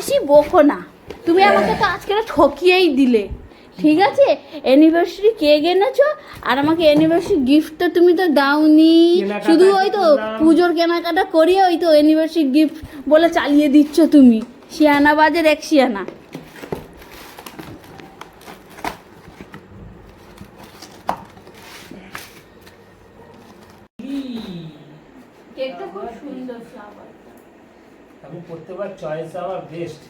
বেশি বকো না। তুমি আমাকে তো আজকে ঠকিয়েই দিলে। ঠিক আছে? অ্যানিভার্সারি কেক এনেছো আর আমাকে অ্যানিভার্সারি গিফট তো তুমি তো দাওনি। শুধু ওই তো পুজোর কেনাকাটা করিয়ে ওই তো অ্যানিভার্সারি গিফট বলে চালিয়ে দিচ্ছ তুমি। শিয়ানা বাজের এক শিয়ানা। কেকটা খুব সুন্দর আমি প্রত্যেকবার চয়েস আমার best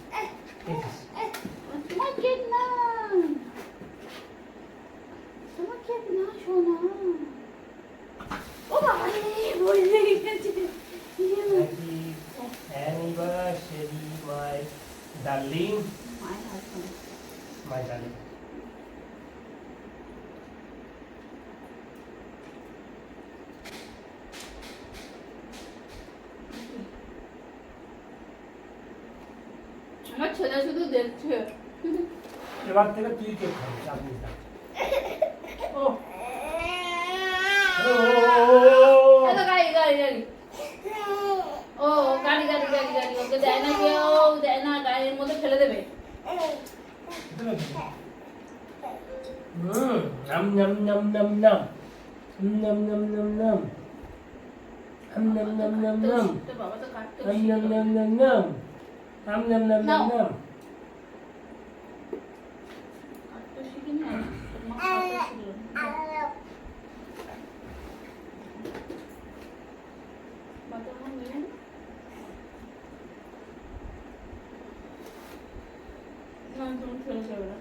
my darling. My darling. আমার ছেলে শুধু দেখছে এবার থেকে তুই কেক খাবি না ও ও, ও, ও, ও, গাড়ি গাড়ি গাড়ি ও গাড়ি গাড়ি গাড়ি গাড়ি ওকে দেয় না কেউ দেয় না গাড়ির মধ্যে ফেলে দেবে নাম নাম নাম নাম নাম নাম নাম নাম নাম নাম নাম নাম নাম নাম নাম নাম নাম নাম নাম নাম। না তুমি ফেলে যাবে না।